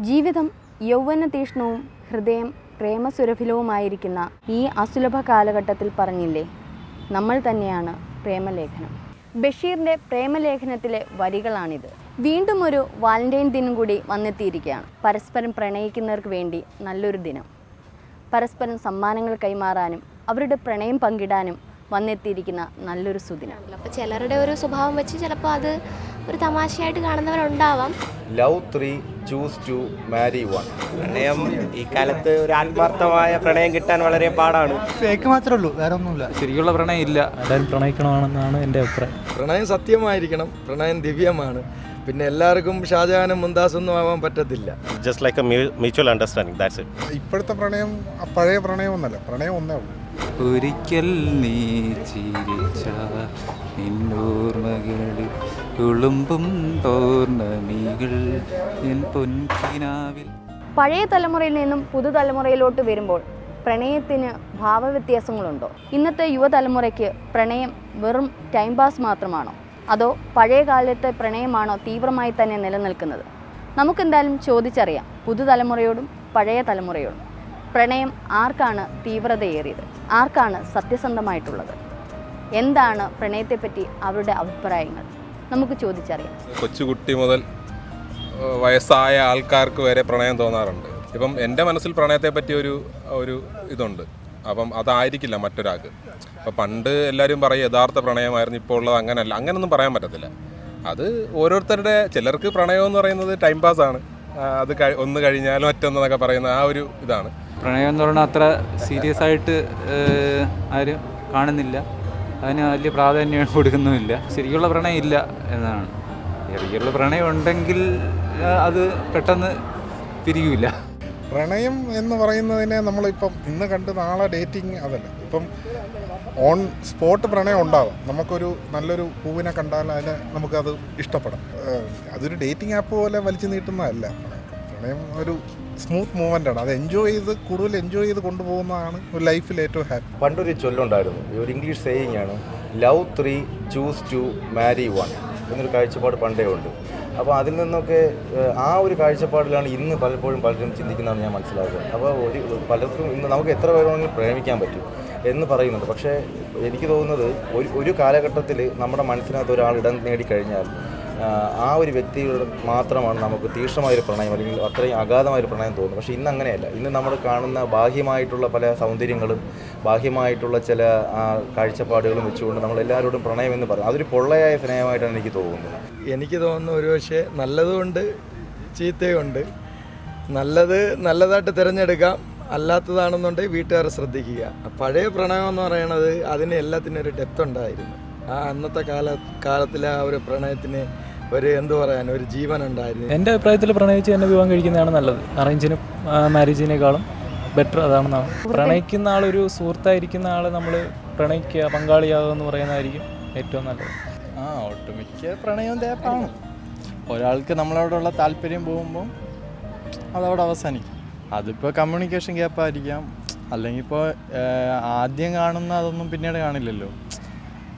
ജീവിതം യൗവനതീഷ്ണവും ഹൃദയം പ്രേമസുരഭിലവുമായിരിക്കുന്ന ഈ അസുലഭ കാലഘട്ടത്തിൽ പറഞ്ഞില്ലേ? നമ്മൾ തന്നെയാണ് പ്രേമലേഖനം. ബഷീറിന്റെ പ്രേമലേഖനത്തിലെ വരികളാണിത്. വീണ്ടും ഒരു വാലന്റൈൻ ദിനം കൂടി വന്നെത്തിയിരിക്കുകയാണ്. പരസ്പരം പ്രണയിക്കുന്നവർക്ക് വേണ്ടി നല്ലൊരു ദിനം. പരസ്പരം സമ്മാനങ്ങൾ കൈമാറാനും അവരുടെ പ്രണയം പങ്കിടാനും വന്നെത്തിയിരിക്കുന്ന നല്ലൊരു സുദിനം. അപ്പോൾ ചിലരുടെ ഒരു സ്വഭാവം വെച്ച് ചിലപ്പോൾ അത് ഒരു തമാശയായിട്ട് കാണുന്നവരുണ്ടാവാം. Love three choose to marry one പ്രണയം ഈ കാലത്ത് ഒരു ആത്മാർത്ഥമായ പ്രണയം കിട്ടാൻ വളരെ പാടാണ്. ഫേക്ക് മാത്രമേ ഉള്ളൂ വേറെ ഒന്നുമില്ല. ശരിക്കുള്ള പ്രണയം ഇല്ല പ്രണയിക്കണമെന്നാണ് എന്റെ അഭിപ്രായം. പ്രണയം സത്യമായിരിക്കണം. പ്രണയം ദിവ്യമാണ്. പിന്നെ എല്ലാവർക്കും ഷാജഹാനും മുന്താസൊന്നും ആവാൻ പറ്റത്തില്ല. Just like a mutual understanding that's it ഇപ്പോഴത്തെ പ്രണയം പഴയ പ്രണയം ഒന്നല്ല പ്രണയം ഒന്നേ ഉള്ളൂ. ഒരിക്കൽ നീ ചിരിച്ച നിന്നോർമകളിൽ തുളുമ്പും പൗർണമികൾ എൻ പൊൻകിനാവിൽ. പഴയ തലമുറയിൽ നിന്നും പുതുതലമുറയിലോട്ട് വരുമ്പോൾ പ്രണയത്തിന് ഭാവവ്യത്യാസങ്ങളുണ്ടോ? ഇന്നത്തെ യുവതലമുറയ്ക്ക് പ്രണയം വെറും ടൈം പാസ് മാത്രമാണോ? അതോ പഴയകാലത്തെ പ്രണയമാണോ തീവ്രമായി തന്നെ നിലനിൽക്കുന്നത്? നമുക്കെന്തായാലും ചോദിച്ചറിയാം. പുതുതലമുറയോടും പഴയ തലമുറയോടും. പ്രണയം ആർക്കാണ് തീവ്രതയേറിയത്? ആർക്കാണ് സത്യസന്ധമായിട്ടുള്ളത്? എന്താണ് പ്രണയത്തെപ്പറ്റി അവരുടെ അഭിപ്രായങ്ങൾ? നമുക്ക് ചോദിച്ചറിയാം. കൊച്ചുകുട്ടി മുതൽ വയസ്സായ ആൾക്കാർക്ക് വരെ പ്രണയം തോന്നാറുണ്ട്. ഇപ്പം എന്റെ മനസ്സിൽ പ്രണയത്തെ പറ്റി ഒരു ഒരു ഇതുണ്ട്. അപ്പം അതായിരിക്കില്ല മറ്റൊരാൾക്ക്. അപ്പം പണ്ട് എല്ലാവരും പറയും യഥാർത്ഥ പ്രണയമായിരുന്നു ഇപ്പോൾ ഉള്ളത് അങ്ങനല്ല. അങ്ങനൊന്നും പറയാൻ പറ്റത്തില്ല. അത് ഓരോരുത്തരുടെ ചിലർക്ക് പ്രണയം എന്ന് പറയുന്നത് ടൈം പാസ് ആണ്. അത് ഒന്ന് കഴിഞ്ഞാൽ മറ്റൊന്നെന്നൊക്കെ പറയുന്ന ആ ഒരു ഇതാണ്. പ്രണയം എന്ന് പറഞ്ഞാൽ അത്ര സീരിയസ് ആയിട്ട് ആരും കാണുന്നില്ല. അതിന് വലിയ പ്രാധാന്യം കൊടുക്കുന്നുമില്ല. ശരിക്കുള്ള പ്രണയം ഇല്ല എന്നാണ്. ശരിക്കുള്ള പ്രണയം ഉണ്ടെങ്കിൽ അത് പെട്ടെന്ന് പിരിയൂല. പ്രണയം എന്ന് പറയുന്നതിനെ നമ്മളിപ്പം ഇന്ന് കണ്ട് നാളെ ഡേറ്റിംഗ് അതല്ല. ഇപ്പം ഓൺ സ്പോട്ട് പ്രണയം ഉണ്ടാകും നമുക്കൊരു നല്ലൊരു പൂവിനെ കണ്ടാൽ അതിനെ നമുക്കത് ഇഷ്ടപ്പെടാം. അതൊരു ഡേറ്റിംഗ് ആപ്പ് പോലെ വലിച്ചു നീട്ടുന്നതല്ല. പ്രണയം ഒരു സ്മൂത്ത് മൂവ്മെന്റ് ആണ്. അത് എൻജോയ് ചെയ്ത് കൂടുതൽ എൻജോയ് ചെയ്ത് കൊണ്ടുപോകുന്നതാണ് ഒരു ലൈഫിൽ ഏറ്റവും ഹാപ്പി പണ്ടൊരു ചൊല്ലുണ്ടായിരുന്നു. ഒരു ഇംഗ്ലീഷ് സേയിങ് ആണ് love three choose to marry one എന്നൊരു കാഴ്ചപ്പാട് പണ്ടേ ഉണ്ട്. അപ്പോൾ അതിൽ നിന്നൊക്കെ ആ ഒരു കാഴ്ചപ്പാടിലാണ് ഇന്ന് പലപ്പോഴും പലരും ചിന്തിക്കുന്നതാണ് ഞാൻ മനസ്സിലാക്കുന്നത് അപ്പോൾ ഒരു പലർക്കും ഇന്ന് നമുക്ക് എത്ര വേണമെങ്കിലും പ്രേമിക്കാൻ പറ്റും എന്ന് പറയുന്നുണ്ട്. പക്ഷേ എനിക്ക് തോന്നുന്നത് ഒരു ഒരു കാലഘട്ടത്തിൽ നമ്മുടെ മനസ്സിനകത്ത് ഒരാൾ ഇടം നേടിക്കഴിഞ്ഞാൽ ആ, ഒരു വ്യക്തിയോട് മാത്രമാണ് നമുക്ക് തീക്ഷ്ണമായൊരു പ്രണയം അല്ലെങ്കിൽ അത്രയും അഗാധമായൊരു പ്രണയം തോന്നുന്നത്. പക്ഷേ ഇന്ന് അങ്ങനെയല്ല ഇന്ന് നമ്മൾ കാണുന്ന ബാഹ്യമായിട്ടുള്ള പല സൗന്ദര്യങ്ങളും ബാഹ്യമായിട്ടുള്ള ചില കാഴ്ചപ്പാടുകളും വെച്ചുകൊണ്ട് നമ്മൾ എല്ലാവരോടും പ്രണയം എന്ന് പറയും അതൊരു പൊള്ളയായ സ്നേഹമായിട്ടാണ് എനിക്ക് തോന്നുന്നത്. എനിക്ക് തോന്നുന്നു ഒരുപക്ഷെ നല്ലതുകൊണ്ട് ചീത്തയുണ്ട്. നല്ലത് നല്ലതായിട്ട് തിരഞ്ഞെടുക്കാം. അല്ലാത്തതാണെന്നുണ്ടെങ്കിൽ വീട്ടുകാരെ ശ്രദ്ധിക്കുക. പഴയ പ്രണയം എന്ന് പറയുന്നത് അതിന് എല്ലാത്തിനും ഒരു ഡെപ്ത് ഉണ്ടായിരുന്നു. ആ അന്നത്തെ കാല കാലത്തിലെ ആ ഒരു പ്രണയത്തിന് ഒരു എന്തു പറയാൻ ഒരു ജീവൻ ഉണ്ടായിരുന്നു. എന്റെ അഭിപ്രായത്തിൽ പ്രണയിച്ച് എന്നെ വിവാഹം കഴിക്കുന്നതാണ് നല്ലത്. അറേഞ്ചിനും മാരേജിനേക്കാളും ബെറ്റർ അതാണെന്നാണ്. പ്രണയിക്കുന്ന ആളൊരു സുഹൃത്തായിരിക്കുന്ന ആളെ നമ്മൾ പ്രണയിക്കുക പങ്കാളിയാകുക എന്ന് പറയുന്നതായിരിക്കും ഏറ്റവും നല്ലത്. ആ ഒട്ടുമിക്ക പ്രണയവും തേപ്പാണ്. ഒരാൾക്ക് നമ്മളോടുള്ള താല്പര്യം പോകുമ്പോൾ അതവിടെ അവസാനിക്കും. അതിപ്പോൾ കമ്മ്യൂണിക്കേഷൻ ഗ്യാപ്പായിരിക്കാം അല്ലെങ്കിൽ ഇപ്പോൾ ആദ്യം കാണുന്ന അതൊന്നും പിന്നീട് കാണില്ലല്ലോ.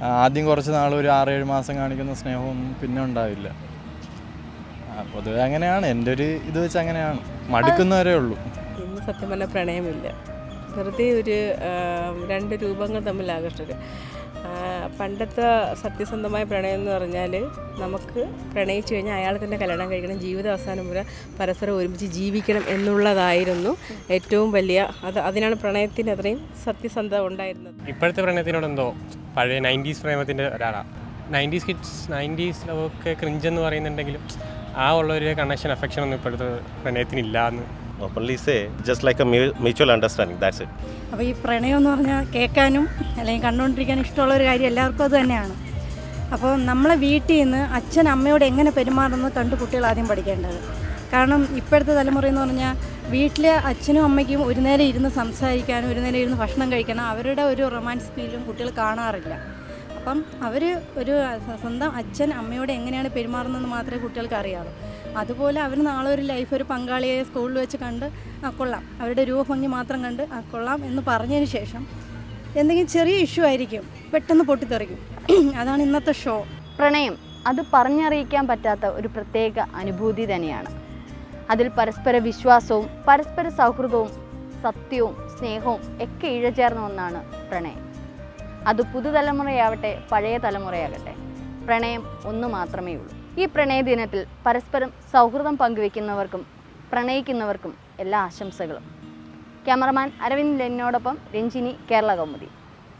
ആദ്യം കുറച്ച് നാൾ ഒരു ആറേഴ് മാസം കാണിക്കുന്ന സ്നേഹമൊന്നും പിന്നെ ഉണ്ടാവില്ല. പൊതുവെ അങ്ങനെയാണ്. എന്റെ ഒരു ഇത് വെച്ച് അങ്ങനെയാണ്. മടുക്കുന്നവരേ ഉള്ളൂ. ഇന്ന് സത്യം പറഞ്ഞാൽ പ്രണയമില്ല. വെറുതെ ഒരു രണ്ട് രൂപങ്ങൾ തമ്മിൽ ആകർഷക പണ്ടത്തെ സത്യസന്ധമായ പ്രണയം എന്ന് പറഞ്ഞാൽ നമുക്ക് പ്രണയിച്ചു കഴിഞ്ഞാൽ അയാൾ തന്നെ കല്യാണം കഴിക്കണം ജീവിത അവസാനം വരെ പരസ്പരം ഒരുമിച്ച് ജീവിക്കണം എന്നുള്ളതായിരുന്നു ഏറ്റവും വലിയ അത് അതിനാണ് പ്രണയത്തിന് അത്രയും സത്യസന്ധത ഉണ്ടായിരുന്നത്. ഇപ്പോഴത്തെ പ്രണയത്തിനോട് എന്തോ പഴയ നയന്റീസ് പ്രേമത്തിന്റെ ഒരാളാണ് നയന്റീസ് കിഡ്സ് നയന്റീസ് ഒക്കെ ക്രിഞ്ച് എന്ന് പറയുന്നുണ്ടെങ്കിലും ആ ഉള്ള ഒരു കണക്ഷൻ അഫെക്ഷൻ ഒന്നും ഇപ്പോഴത്തെ പ്രണയത്തിനില്ല എന്ന് openly say just like a mutual understanding that's it അപ്പോൾ ഈ പ്രണയം എന്ന് പറഞ്ഞാൽ കേൾക്കാനും അല്ലെങ്കിൽ കണ്ടുകൊണ്ടിരിക്കാനും ഇഷ്ടമുള്ള ഒരു കാര്യം എല്ലാവർക്കും അത് തന്നെയാണ്. അപ്പോൾ നമ്മളെ വീട്ടിൽ നിന്ന് അച്ഛൻ അമ്മയോട് എങ്ങനെ പെരുമാറുന്നത് കണ്ട് കുട്ടികൾ ആദ്യം പഠിക്കേണ്ടത്. കാരണം ഇപ്പോഴത്തെ തലമുറ എന്ന് പറഞ്ഞാൽ വീട്ടിലെ അച്ഛനും അമ്മയ്ക്കും ഒരു നേരം ഇരുന്ന് സംസാരിക്കാനും ഒരു നേരം ഇരുന്ന് ഭക്ഷണം കഴിക്കാനും അവരുടെ ഒരു റൊമാൻസ് ഫീലും കുട്ടികൾ കാണാറില്ല. അപ്പം അവർ ഒരു സ്വന്തം അച്ഛൻ അമ്മയോട് എങ്ങനെയാണ് പെരുമാറുന്നതെന്ന് മാത്രമേ കുട്ടികൾക്ക് അറിയാവൂ. അതുപോലെ അവർ നാളെ ഒരു ലൈഫ് ഒരു പങ്കാളിയെ സ്കൂളിൽ വെച്ച് കണ്ട് ആ കൊള്ളാം. അവരുടെ രൂപഭംഗി മാത്രം കണ്ട് ആ കൊള്ളാം എന്ന് പറഞ്ഞതിന് ശേഷം എന്തെങ്കിലും ചെറിയ ഇഷ്യൂ ആയിരിക്കും പെട്ടെന്ന് പൊട്ടിത്തെറിക്കും. അതാണ് ഇന്നത്തെ ഷോ പ്രണയം അത് പറഞ്ഞറിയിക്കാൻ പറ്റാത്ത ഒരു പ്രത്യേക അനുഭൂതി തന്നെയാണ്. അതിൽ പരസ്പര വിശ്വാസവും പരസ്പര സൗഹൃദവും സത്യവും സ്നേഹവും ഒക്കെ ഇഴചേർന്ന ഒന്നാണ് പ്രണയം. അത് പുതുതലമുറയാവട്ടെ പഴയ തലമുറയാകട്ടെ. പ്രണയം ഒന്ന് മാത്രമേ ഉള്ളൂ ഈ പ്രണയ ദിനത്തിൽ പരസ്പരം സൗഹൃദം പങ്കുവെക്കുന്നവർക്കും പ്രണയിക്കുന്നവർക്കും എല്ലാ ആശംസകളും. ക്യാമറമാൻ അരവിന്ദ് ലെന്നോടൊപ്പം രഞ്ജിനി കേരള കൗമുദി